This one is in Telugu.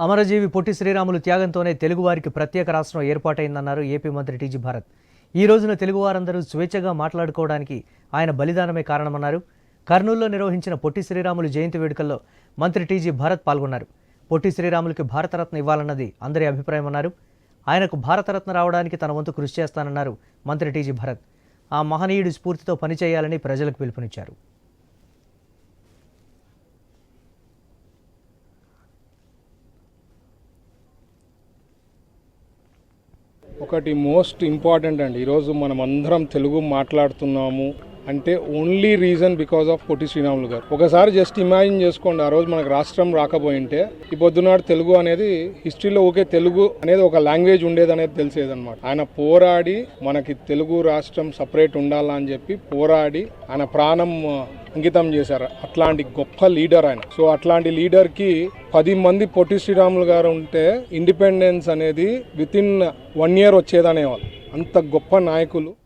అమరజీవి పొట్టి శ్రీరాములు త్యాగంతోనే తెలుగువారికి ప్రత్యేక రాష్ట్రం ఏర్పాటైందన్నారు ఏపీ మంత్రి టీజీ భారత్. ఈ రోజున తెలుగువారందరూ స్వేచ్ఛగా మాట్లాడుకోవడానికి ఆయన బలిదానమే కారణమన్నారు. కర్నూలులో నిర్వహించిన పొట్టి శ్రీరాములు జయంతి వేడుకల్లో మంత్రి టీజీ భారత్ పాల్గొన్నారు. పొట్టి శ్రీరాములకి భారతరత్న ఇవ్వాలన్నది అందరి అభిప్రాయమన్నారు. ఆయనకు భారతరత్న రావడానికి తన వంతు కృషి చేస్తానన్నారు మంత్రి టీజీ భరత్. ఆ మహనీయుడి స్ఫూర్తితో పనిచేయాలని ప్రజలకు పిలుపునిచ్చారు. ఒకటి మోస్ట్ ఇంపార్టెంట్ అండి. ఈరోజు మనం అందరం తెలుగు మాట్లాడుతున్నాము అంటే only reason because of Potti Sriramulu గారు. ఒకసారి జస్ట్ ఇమాజిన్ చేసుకోండి ఆ రోజు మనకు రాష్ట్రం రాకపోయింటే ఈ పొద్దునాడు తెలుగు అనేది హిస్టరీలో ఓకే తెలుగు అనేది ఒక లాంగ్వేజ్ ఉండేది అనేది తెలిసేదన్నమాట. ఆయన పోరాడి మనకి తెలుగు రాష్ట్రం సపరేట్ ఉండాలని చెప్పి పోరాడి ఆయన ప్రాణం అంకితం చేశారు. అట్లాంటి గొప్ప లీడర్ ఆయన. సో అట్లాంటి లీడర్కి పది మంది పొట్టి శ్రీరాములు గారు ఉంటే ఇండిపెండెన్స్ అనేది విత్ ఇన్ వన్ ఇయర్ వచ్చేదనేవాళ్ళు. అంత గొప్ప నాయకులు.